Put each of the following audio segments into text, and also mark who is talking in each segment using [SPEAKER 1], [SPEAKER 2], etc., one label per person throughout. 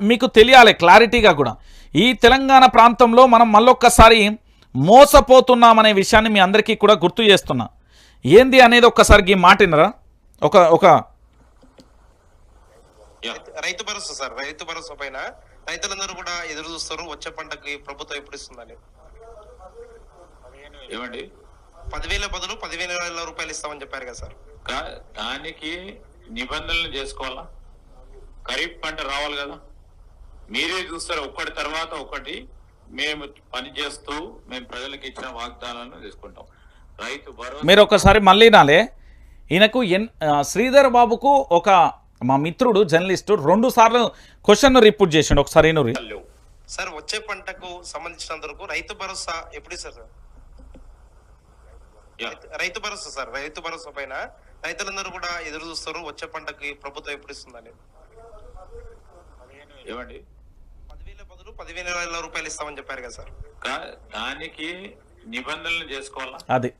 [SPEAKER 1] మీకు తెలియాలి క్లారిటీగా కూడా. ఈ తెలంగాణ ప్రాంతంలో మనం మళ్ళొక్కసారి మోసపోతున్నామనే విషయాన్ని మీ అందరికీ కూడా గుర్తు చేస్తున్నా. ఏంది అనేది ఒక్కసారి ఈ మాటినరా ఒక ఒక
[SPEAKER 2] రైతు భరోసా సార్ రైతు భరోసా పైన రైతులందరూ కూడా ఎదురు చూస్తారు వచ్చే పంటకి ప్రభుత్వం ఎప్పుడు ఇస్తుందని.
[SPEAKER 3] ఏమండి?
[SPEAKER 2] పదివేల బదులు పదివేల వేల రూపాయలు ఇస్తామని చెప్పారు కదా సార్.
[SPEAKER 3] కా- దానికి నిబంధనలు చేసుకోవాలా? ఖరీఫ్ పంట రావాలి కదా. మీరే చూస్తారు ఒక్కటి తర్వాత ఒకటి మేము పని చేస్తూ మేము ప్రజలకు ఇచ్చిన వాగ్దానాలను తీసుకుంటాం. రైతు భరోసా
[SPEAKER 1] మీరు ఒకసారి మళ్ళీ నాలే. ఈయనకు ఎన్ శ్రీధర్ బాబుకు ఒక మా మిత్రుడు జర్నలిస్టు రెండు సార్లు క్వశ్చన్ రిపోర్ట్ చేసిండు. ఒకసారి
[SPEAKER 2] సార్ వచ్చే పంటకు సంబంధించినంత వరకు రైతు భరోసా ఎప్పుడు ఇస్తారు సార్. రైతు భరోసా సార్ రైతు భరోసా పైన. రైతులందరూ కూడా ఎదురు చూస్తారు వచ్చే పంటకి ప్రభుత్వం ఎప్పుడు ఇస్తుందని.
[SPEAKER 3] ఏమండి?
[SPEAKER 2] పదివేల రూపాయలు ఇస్తామని చెప్పారు కదా సార్.
[SPEAKER 3] దానికి నిబంధనలు చేసుకోవాలా?
[SPEAKER 1] అది.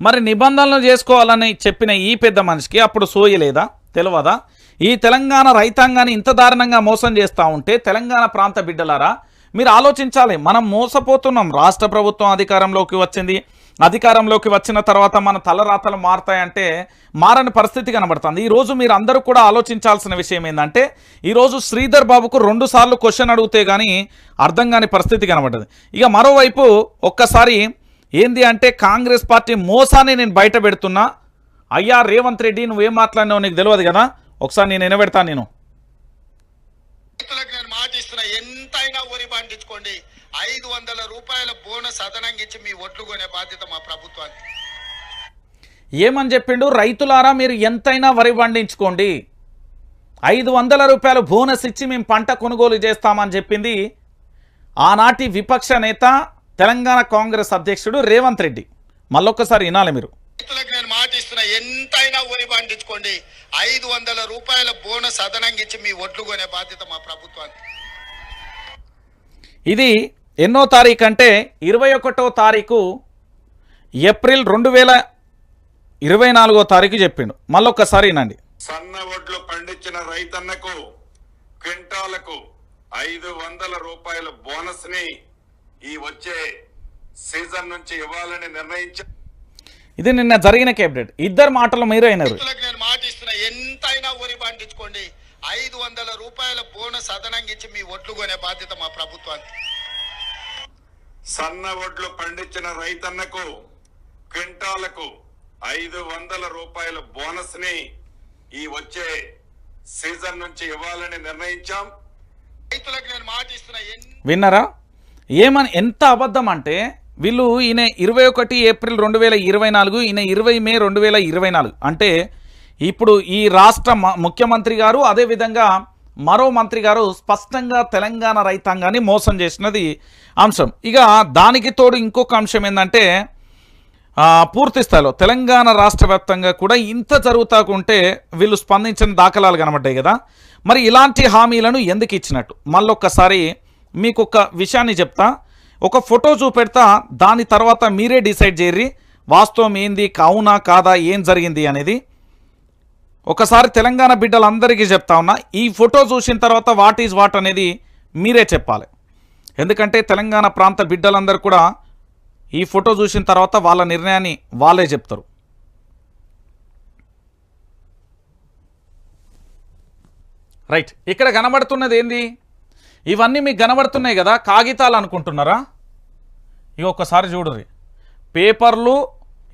[SPEAKER 1] మరి నిబంధనలు చేసుకోవాలని చెప్పిన ఈ పెద్ద మనిషికి అప్పుడు సోయలేదా తెలియదా ఈ తెలంగాణ రైతాంగాన్ని ఇంత దారుణంగా మోసం చేస్తూ ఉంటే తెలంగాణ ప్రాంత బిడ్డలారా మీరు ఆలోచించాలి. మనం మోసపోతున్నాం. రాష్ట్ర ప్రభుత్వం అధికారంలోకి వచ్చింది. అధికారంలోకి వచ్చిన తర్వాత మన తలరాతలు మారతాయంటే మారని పరిస్థితి కనబడుతుంది. ఈరోజు మీరు అందరూ కూడా ఆలోచించాల్సిన విషయం ఏంటంటే ఈరోజు శ్రీధర్ బాబుకు రెండు సార్లు క్వశ్చన్ అడిగితే కానీ అర్థం కాని పరిస్థితి కనబడ్డది. ఇక మరోవైపు ఒక్కసారి ఏంది అంటే కాంగ్రెస్ పార్టీ మోసాన్ని నేను బయట పెడుతున్నా అయ్యా రేవంత్ రెడ్డి నువ్వేం మాట్లాడినావు నీకు తెలియదు కదా? ఒకసారి నేను వినబెడతాను నేను.
[SPEAKER 4] రైతులకు నేను మాట ఇస్తున్నా ఎంతైనా వరి పండించుకోండి. ఐదు వందల రూపాయల బోనస్ అదనంగా ఇచ్చి మీ ఒట్లు కొనే బాధ్యత మా ప్రభుత్వానికి.
[SPEAKER 1] ఏమని చెప్పిండు? రైతులారా మీరు ఎంతైనా వరి పండించుకోండి. ఐదు వందల రూపాయలు బోనస్ ఇచ్చి మేము పంట కొనుగోలు చేస్తామని చెప్పింది ఆనాటి విపక్ష నేత తెలంగాణ కాంగ్రెస్ అధ్యక్షుడు రేవంత్ రెడ్డి. మళ్ళొక్కసారి వినాలి మీరు.
[SPEAKER 4] రైతులకు నేను మాట ఇస్తున్నా ఎంతైనా వరి పండించుకోండి. ఐదు వందల రూపాయల బోనస్ అదనంగా ఇచ్చి మీ ఒట్లు కొనే బాధ్యత మా ప్రభుత్వానికి.
[SPEAKER 1] ఇది ఎన్నో తారీఖు అంటే ఇరవై ఒకటో తారీఖు ఏప్రిల్ రెండు వేల ఇరవై నాలుగో తారీఖు చెప్పిండు. మళ్ళొక్కసారి వినండి.
[SPEAKER 5] సన్న వడ్లు పండించిన రైతన్నకు క్వింటాలకు ఐదు వందల రూపాయల బోనస్ని ఈ వచ్చే సీజన్ నుంచి ఇవ్వాలని నిర్ణయించారు
[SPEAKER 1] ఇది నిన్న జరిగిన కేబినెట్. ఇద్దరు మాటలు మీరే అయినారు
[SPEAKER 4] నేను మాట ఇస్తున్నా ఎంతైనా వరి పండించుకోండి. ఐదు వందల రూపాయల బోనస్ అదనంగా ఇచ్చి మీ ఒట్లు కొనే బాధ్యత మా ప్రభుత్వానికి.
[SPEAKER 5] సన్న వడ్లు పండించిన రైతన్నకు క్వింటాలకు ఐదు వందల రూపాయల బోనస్ని ఈ వచ్చే సీజన్ నుంచి ఇవ్వాలని నిర్ణయించాం.
[SPEAKER 4] రైతులకు నేను మాట ఇస్తున్నా
[SPEAKER 1] విన్నారా? ఏమని ఎంత అబద్ధం అంటే వీళ్ళు ఈయన ఇరవై ఒకటి ఏప్రిల్ రెండు వేల ఇరవై నాలుగు ఈయన ఇరవై మే రెండు వేల ఇరవై నాలుగు. అంటే ఇప్పుడు ఈ రాష్ట్ర మ- ముఖ్యమంత్రి గారు అదేవిధంగా మరో మంత్రి గారు స్పష్టంగా తెలంగాణ రైతాంగాన్ని మోసం చేసినది అంశం. ఇక దానికి తోడు ఇంకొక అంశం ఏంటంటే పూర్తి స్థాయిలో తెలంగాణ రాష్ట్ర వ్యాప్తంగా కూడా ఇంత జరుగుతాకుంటే వీళ్ళు స్పందించిన దాఖలాలు కనబడ్డాయి కదా. మరి ఇలాంటి హామీలను ఎందుకు ఇచ్చినట్టు? మళ్ళొక్కసారి మీకు ఒక విషయాన్ని చెప్తా. ఒక ఫోటో చూపెడతా దాని తర్వాత మీరే డిసైడ్ చేయర్రి. వాస్తవం ఏంది కావునా కాదా ఏం జరిగింది అనేది. ఒకసారి తెలంగాణ బిడ్డలందరికీ చెప్తా ఉన్నా ఈ ఫోటో చూసిన తర్వాత వాట్ ఈజ్ వాట్ అనేది మీరే చెప్పాలి. ఎందుకంటే తెలంగాణ ప్రాంత బిడ్డలందరూ కూడా ఈ ఫోటో చూసిన తర్వాత వాళ్ళ నిర్ణయాన్ని వాళ్ళే చెప్తారు. రైట్ ఇక్కడ కనబడుతున్నది ఏంది? ఇవన్నీ మీకు కనబడుతున్నాయి కదా కాగితాలు అనుకుంటున్నారా? ఇక ఒక్కసారి చూడరు పేపర్లు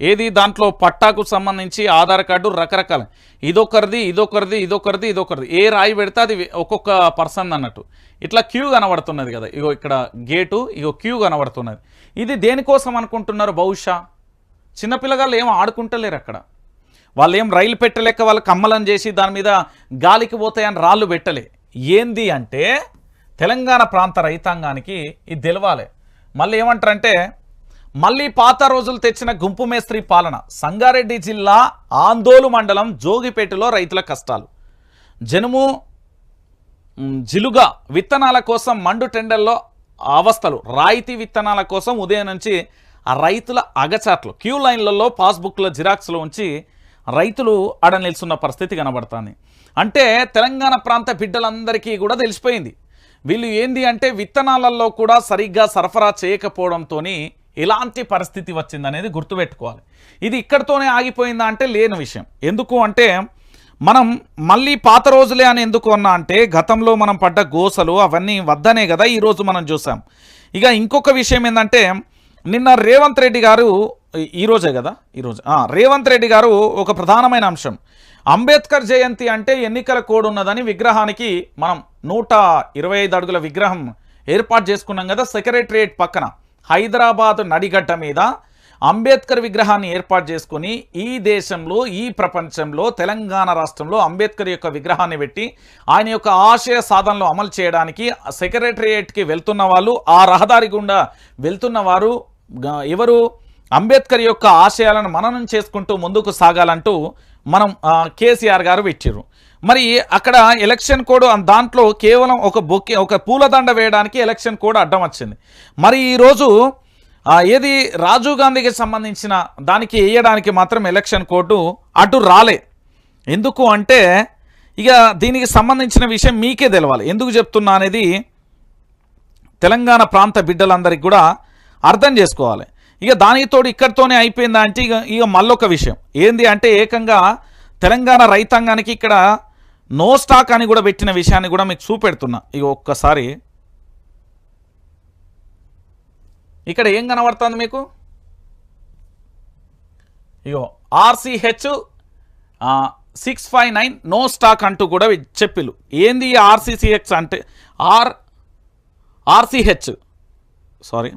[SPEAKER 1] ఏది దాంట్లో పట్టాకు సంబంధించి ఆధార్ కార్డు రకరకాల. ఇదొకరిది ఇదొకరిది ఇదొకరిది ఇదొకరిది. ఏ రాయి పెడితే అది ఒక్కొక్క పర్సన్ అన్నట్టు. ఇట్లా క్యూ కనబడుతున్నది కదా. ఇగో ఇక్కడ గేటు ఇగో క్యూ కనబడుతున్నది. ఇది దేనికోసం అనుకుంటున్నారు బహుశా? చిన్నపిల్లగాళ్ళు ఏం ఆడుకుంటలేరు అక్కడ. వాళ్ళు ఏం రైలు పెట్టలేక వాళ్ళు కమ్మలం చేసి దాని మీద గాలికి పోతాయని రాళ్ళు పెట్టలే. ఏంది అంటే తెలంగాణ ప్రాంత రైతాంగానికి ఇది తెలవాలి. మళ్ళీ ఏమంటారంటే మళ్ళీ పాత రోజులు తెచ్చిన గుంపు మేస్త్రి పాలన. సంగారెడ్డి జిల్లా ఆందోలు మండలం జోగిపేటలో రైతుల కష్టాలు. జనుము జిలుగా విత్తనాల కోసం మండు టెండర్లో అవస్థలు. రాయితీ విత్తనాల కోసం ఉదయం నుంచి ఆ రైతుల అగచాట్లు. క్యూ లైన్లలో పాస్బుక్ల జిరాక్స్లు ఉంచి రైతులు ఆడ నిల్చున్న పరిస్థితి కనబడుతుంది. అంటే తెలంగాణ ప్రాంత బిడ్డలందరికీ కూడా తెలిసిపోయింది. వీళ్ళు ఏంది అంటే విత్తనాలలో కూడా సరిగ్గా సరఫరా చేయకపోవడంతో ఎలాంటి పరిస్థితి వచ్చిందనేది గుర్తుపెట్టుకోవాలి. ఇది ఇక్కడతోనే ఆగిపోయిందా అంటే లేని విషయం. ఎందుకు అంటే మనం మళ్ళీ పాత రోజులే అని ఎందుకు అన్నా అంటే గతంలో మనం పడ్డ గోసలు అవన్నీ వద్దనే కదా ఈరోజు మనం చూసాం. ఇక ఇంకొక విషయం ఏంటంటే నిన్న రేవంత్ రెడ్డి గారు ఈ- ఈరోజే కదా? ఈరోజు రేవంత్ రెడ్డి గారు ఒక ప్రధానమైన అంశం. అంబేద్కర్ జయంతి అంటే ఎన్నికల కోడ్ ఉన్నదని విగ్రహానికి మనం నూట ఇరవై ఐదు అడుగుల విగ్రహం ఏర్పాటు చేసుకున్నాం కదా సెక్రటరియేట్ పక్కన. హైదరాబాద్ నడిగడ్డ మీద అంబేద్కర్ విగ్రహాన్ని ఏర్పాటు చేసుకొని ఈ దేశంలో ఈ ప్రపంచంలో తెలంగాణ రాష్ట్రంలో అంబేద్కర్ యొక్క విగ్రహాన్ని పెట్టి ఆయన యొక్క ఆశయ సాధనలో అమలు చేయడానికి సెక్రటరియేట్కి వెళ్తున్న వాళ్ళు ఆ రహదారి గుండా వెళ్తున్న వారు ఎవరు? అంబేద్కర్ యొక్క ఆశయాలను మననం చేసుకుంటూ ముందుకు సాగాలంటూ మనం కేసీఆర్ గారు పెట్టిర్రు. మరి అక్కడ ఎలక్షన్ కోడ్ దాంట్లో కేవలం ఒక బొక్కే ఒక పూలదండ వేయడానికి ఎలక్షన్ కోడ్ అడ్డం వచ్చింది. మరి ఈరోజు ఏది రాజీవ్ గాంధీకి సంబంధించిన దానికి వేయడానికి మాత్రం ఎలక్షన్ కోడ్ అటు రాలే. ఎందుకు అంటే ఇక దీనికి సంబంధించిన విషయం మీకే తెలవాలి. ఎందుకు చెప్తున్నా అనేది తెలంగాణ ప్రాంత బిడ్డలందరికీ కూడా అర్థం చేసుకోవాలి. ఇక దానికి తోడు ఇక్కడితోనే అయిపోయిందా అంటే ఇక ఇక మళ్ళొక విషయం. ఏంది అంటే ఏకంగా తెలంగాణ రైతాంగానికి ఇక్కడ నో స్టాక్ అని కూడా పెట్టిన విషయాన్ని కూడా మీకు చూపెడుతున్నా. ఇక ఒక్కసారి. ఇక్కడ ఏం కనబడుతుంది మీకు? ఇగో RCH six five nine no stock అంటూ కూడా చెప్పిలు ఏంది ఆర్సీసీహెచ్ అంటే? Are RCH. సారీ.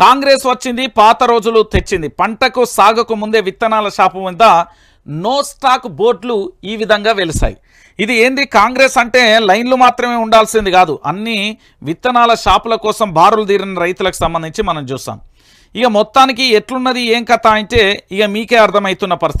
[SPEAKER 1] కాంగ్రెస్ వచ్చింది పాత రోజులు తెచ్చింది. పంటకు సాగకు ముందే విత్తనాల షాపు మీద నో స్టాక్ బోర్డులు ఈ విధంగా వెలిసాయి. ఇది ఏంది? కాంగ్రెస్ అంటే లైన్లు మాత్రమే ఉండాల్సింది కాదు. అన్ని విత్తనాల షాపుల కోసం బారులు తీరిన రైతులకు సంబంధించి మనం చూస్తాం. ఇక మొత్తానికి ఎట్లున్నది ఏం కథ అంటే ఇక మీకే అర్థమవుతున్న పరిస్థితి.